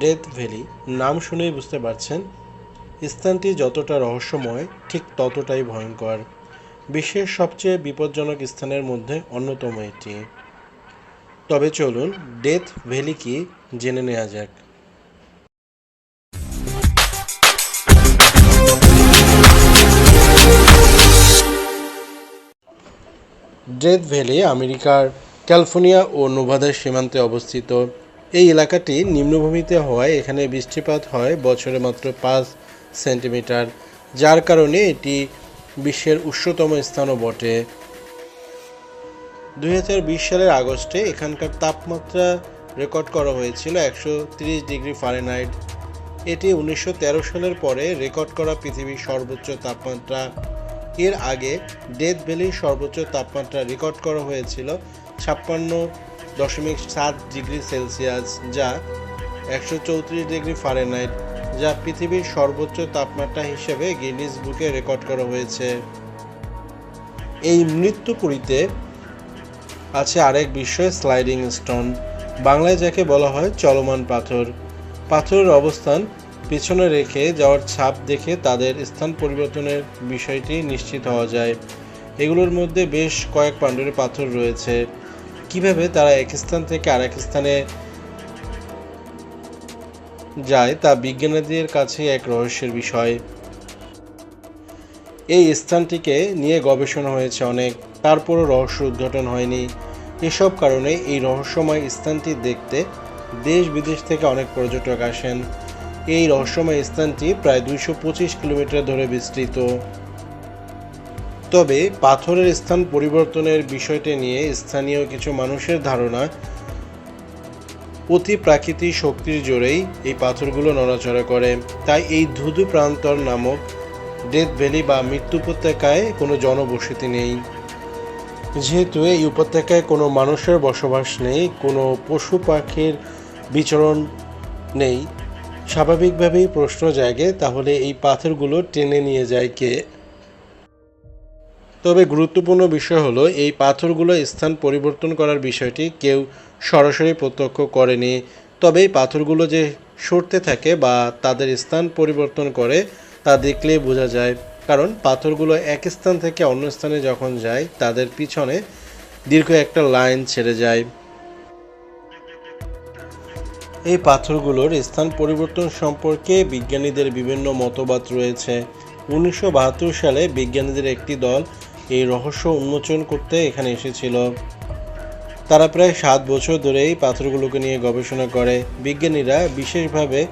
Death valley নাম শুনেই বুঝতে পারছেন, স্থানটি যতটা রহস্যময়, ঠিক ততটাই ভয়ঙ্কর। বিশ্বের সবচেয়ে বিপজ্জনক স্থানের মধ্যে অন্যতম এটি। তবে চলুন ডেথ ভ্যালি কি জেনে নেওয়া যাক। ডেথ ভ্যালি আমেরিকার ক্যালিফোর্নিয়া ও নোভাদার সীমান্তে অবস্থিত। এই এলাকাটি নিম্নভূমিতে হওয়ায় এখানে বৃষ্টিপাত হয়, বছরে মাত্র পাঁচ সেন্টিমিটার। যার কারণে এটি বিশ্বের উচ্চতম স্থানও বটে। দুই হাজার বিশ সালের আগস্টে এখানকার তাপমাত্রা রেকর্ড করা হয়েছিল একশো ডিগ্রি ফারেনহাইট। এটি উনিশশো তেরো সালের পরে রেকর্ড করা পৃথিবীর সর্বোচ্চ তাপমাত্রা। এর আগে ডেথ ভ্যালির সর্বোচ্চ তাপমাত্রা রেকর্ড করা হয়েছিল ছাপ্পান্ন দশমিক সাত ডিগ্রি সেলসিয়াস, যা একশো চৌত্রিশ ডিগ্রি ফারেনহাইট, যা পৃথিবীর সর্বোচ্চ তাপমাত্রা হিসেবে গিনিস বুকে রেকর্ড করা হয়েছে। এই মৃত্যুপুরীতে আছে আরেক বিষয়, স্লাইডিং স্টোন। বাংলায় যাকে বলা হয় চলমান পাথর। পাথরের অবস্থান পিছনে রেখে যাওয়ার ছাপ দেখে তাদের স্থান পরিবর্তনের বিষয়টি নিশ্চিত হওয়া যায়। এগুলোর মধ্যে বেশ কয়েক পাণ্ডুরের পাথর রয়েছে। কীভাবে তারা এক স্থান থেকে আরেক স্থানে যায় তা বিজ্ঞানীদের কাছে এক রহস্যের বিষয়। এই স্থানটিকে নিয়ে গবেষণা হয়েছে অনেক, তারপরও রহস্য উদ্ঘাটন হয়নি। এসব কারণে এই রহস্যময় স্থানটি দেখতে দেশ বিদেশ থেকে অনেক পর্যটক আসেন। এই রহস্যময় স্থানটি প্রায় দুইশো পঁচিশ কিলোমিটার ধরে বিস্তৃত। তবে পাথরের স্থান পরিবর্তনের বিষয়টি নিয়ে স্থানীয় কিছু মানুষের ধারণা, অতি প্রাকৃতিক শক্তির জোরেই এই পাথরগুলো নড়াচড়া করে। তাই এই ধুধু প্রান্তর নামক ডেথ ভ্যালি বা মৃত্যু উপত্যকায় কোনো জনবসতি নেই। যেহেতু এই উপত্যকায় কোনো মানুষের বসবাস নেই, কোনো পশু পাখির বিচরণ নেই, স্বাভাবিকভাবেই প্রশ্ন জাগে, তাহলে এই পাথরগুলো টেনে নিয়ে যায় কে? তবে গুরুত্বপূর্ণ বিষয় হলো, এই পাথরগুলো স্থান পরিবর্তন করার বিষয়টি কেউ সরাসরি প্রত্যক্ষ করেনি। তবে এই পাথরগুলো যে সরতে থাকে বা তাদের স্থান পরিবর্তন করে, তা দেখলেই বোঝা যায়। কারণ পাথরগুলো এক স্থান থেকে অন্য স্থানে যখন যায়, তাদের পিছনে দীর্ঘ একটা লাইন ছেড়ে যায়। এই পাথরগুলোর স্থান পরিবর্তন সম্পর্কে বিজ্ঞানীদের বিভিন্ন মতবাদ রয়েছে। উনিশশো বাহাত্তর সালে বিজ্ঞানীদের একটি দল এই রহস্য উন্মোচন করতে এখানে এসেছিল। তারা প্রায় সাত বছর ধরে এই পাথরগুলোকে নিয়ে গবেষণা করে। বিজ্ঞানীরা বিশেষভাবে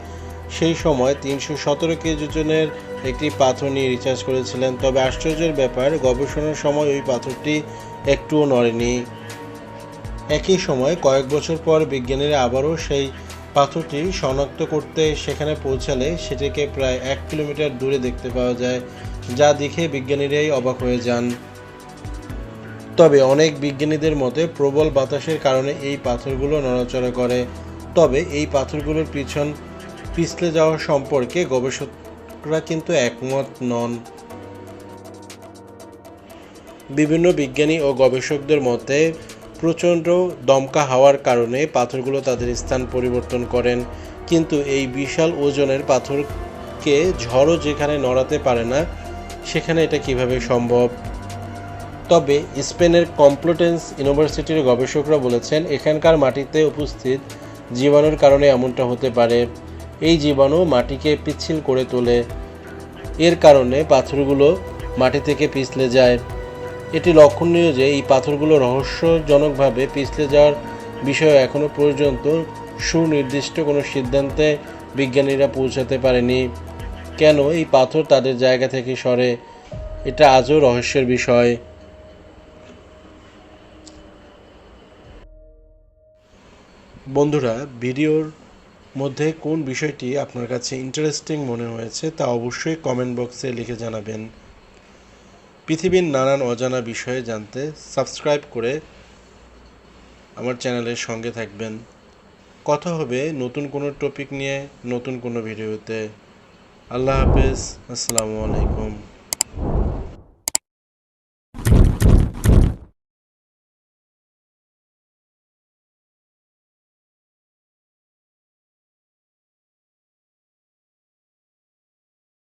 সেই সময় তিনশো সতেরো কেজি ওজনের একটি পাথর নিয়ে রিচার্জ করেছিলেন। তবে আশ্চর্যের ব্যাপার, গবেষণার সময় ওই পাথরটি একটুও নড়েনি। একই সময় কয়েক বছর পর বিজ্ঞানীরা আবারও সেই পাথরটি শনাক্ত করতে সেখানে পৌঁছালে সেটিকে প্রায় এক কিলোমিটার দূরে দেখতে পাওয়া যায়, যা দেখে বিজ্ঞানীরাই অবাক হয়ে যান। তবে অনেক বিজ্ঞানীদের মতে, প্রবল বাতাসের কারণে এই পাথরগুলো নড়াচড়া করে। তবে এই পাথরগুলোর পিছন পিছলে যাওয়া সম্পর্কে গবেষকরা কিন্তু একমত নন। বিভিন্ন বিজ্ঞানী ও গবেষকদের মতে প্রচণ্ড দমকা হাওয়ার কারণে পাথরগুলো তাদের স্থান পরিবর্তন করেন। কিন্তু এই বিশাল ওজনের পাথরকে ঝড়ও যেখানে নড়াতে পারে না, সেখানে এটা কীভাবে সম্ভব? তবে স্পেনের কমপ্লুটেন্স ইউনিভার্সিটির গবেষকরা বলেছেন, এখানকার মাটিতে উপস্থিত জীবাণুর কারণে এমনটা হতে পারে। এই জীবাণু মাটিকে পিচ্ছিল করে তোলে। এর কারণে পাথরগুলো মাটি থেকে পিছলে যায়। এটি লক্ষণীয় যে এই পাথরগুলো রহস্যজনকভাবে পিছলে যাওয়ার বিষয়ে এখনও পর্যন্ত সুনির্দিষ্ট কোনো সিদ্ধান্তে বিজ্ঞানীরা পৌঁছাতে পারেনি। কেন এই পাথর তাদের জায়গা থেকে সরে? এটা আজও রহস্যের বিষয়। বন্ধুরা, ভিডিওর মধ্যে কোন বিষয়টি আপনার কাছে ইন্টারেস্টিং মনে হয়েছে তা অবশ্যই কমেন্ট বক্সে লিখে জানাবেন। পৃথিবীর নানান অজানা বিষয়ে জানতে সাবস্ক্রাইব করে আমার চ্যানেলের সঙ্গে থাকবেন। কথা হবে নতুন কোনো টপিক নিয়ে, নতুন কোনো ভিডিওতে। আল্লাহ হাফেজ। আসসালামু আলাইকুম।